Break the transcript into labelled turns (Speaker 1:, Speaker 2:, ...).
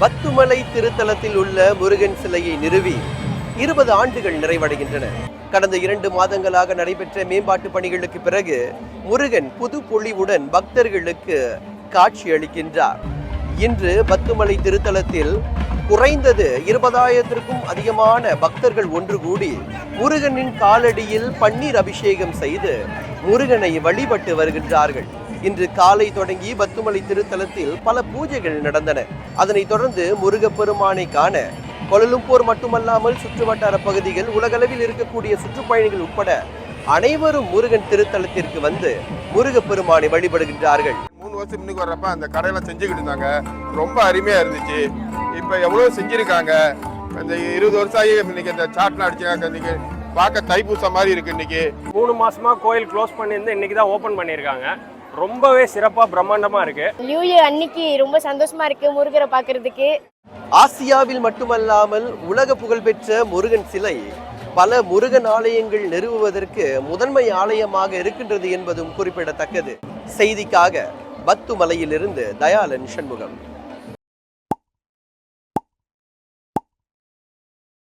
Speaker 1: பத்துமலை திருத்தலத்தில் உள்ள முருகன் சிலையை நிறுவி இருபது ஆண்டுகள் நிறைவடைகின்றன. கடந்த இரண்டு மாதங்களாக நடைபெற்ற மேம்பாட்டு பணிகளுக்கு பிறகு முருகன் புது பொழிவுடன் பக்தர்களுக்கு காட்சி அளிக்கின்றார். இன்று பத்துமலை திருத்தலத்தில் குறைந்தது இருபதாயிரத்திற்கும் அதிகமான பக்தர்கள் ஒன்று கூடி முருகனின் காலடியில் பன்னீர் அபிஷேகம் செய்து முருகனை வழிபட்டு வருகின்றார்கள். இன்று காலை தொடங்கி பத்துமலை திருத்தலத்தில் பல பூஜைகள் நடந்தன. அதனைத் தொடர்ந்து முருகப்பெருமானை காண கொலலும்பூர் மட்டுமல்லாமல் சுற்றுவட்டார பகுதிகள் உலகளவில் இருக்கக்கூடிய சுற்றுப்பயணிகள் உட்பட அனைவரும் முருகன் திருத்தலத்திற்கு வந்து முருகப்பெருமானை வழிபடுகின்றார்கள்.
Speaker 2: மூணு வருஷம் முன்னுக்கு வர்றப்ப அந்த கடையெல்லாம் செஞ்சுக்கிட்டு இருந்தாங்க. ரொம்ப அருமையா இருந்துச்சு. இப்போ எவ்வளோ செஞ்சிருக்காங்க. இந்த இருபது வருஷம் ஆகி இன்னைக்கு இந்த சாட்லாம் அடிச்சாங்க இன்னைக்கு பார்க்க தைப்பூசம் மாதிரி இருக்கு இன்னைக்கு.
Speaker 3: மூணு மாசமா கோயில் க்ளோஸ் பண்ணியிருந்து இன்னைக்கு தான் ஓப்பன் பண்ணியிருக்காங்க. ரொம்பவே சிறப்பாக பிரம்மாண்டமாக இருக்கு.
Speaker 4: நியூ இயர் அன்னைக்கு ரொம்ப சந்தோஷமா இருக்கு முருகரை பார்க்கிறதுக்கு.
Speaker 1: ஆசியாவில் மட்டுமல்லாமல் உலக புகழ்பெற்ற முருகன் சிலை பல முருகன் ஆலயங்கள் நிறுவுவதற்கு முதன்மை ஆலயமாக இருக்கின்றது என்பதும் குறிப்பிடத்தக்கது. செய்திக்காக பத்துமலையிலிருந்து தயாளன் சண்முகம்.